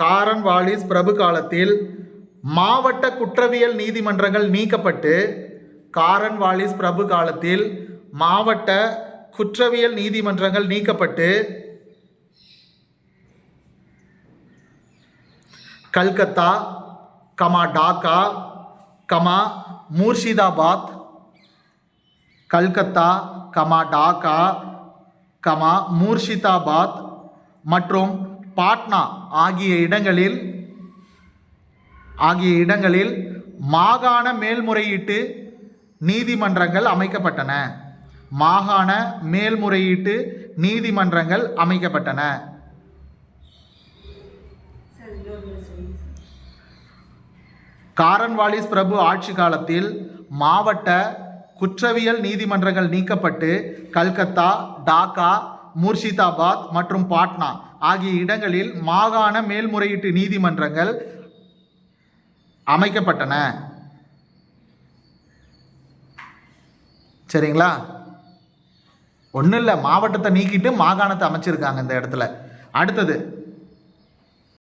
காரன் வாலிஸ் பிரபு காலத்தில் மாவட்ட குற்றவியல் நீதிமன்றங்கள் நீக்கப்பட்டு காரன் வாலிஸ் பிரபு காலத்தில் மாவட்ட குற்றவியல் நீதிமன்றங்கள் நீக்கப்பட்டு Calcutta comma Dhaka comma Murshidabad Calcutta comma Dhaka comma Murshidabad மற்றும் பாட்னா ஆகிய இடங்களில் ஆகிய இடங்களில் மாகாண மேல்முறையீட்டு நீதிமன்றங்கள் அமைக்கப்பட்டன. மாகாண மேல்முறையீட்டு நீதிமன்றங்கள் அமைக்கப்பட்டன. காரன்வாலிஸ் பிரபு ஆட்சி காலத்தில் மாவட்ட குற்றவியல் நீதிமன்றங்கள் நீக்கப்பட்டு கல்கத்தா டாக்கா முர்ஷிதாபாத் மற்றும் பாட்னா ஆகிய இடங்களில் மாகாண மேல்முறையீட்டு நீதிமன்றங்கள் அமைக்கப்பட்டன. சரிங்களா? ஒன்றும் இல்லை மாவட்டத்தை நீக்கிட்டு மாகாணத்தை அமைச்சிருக்காங்க இந்த இடத்துல. அடுத்தது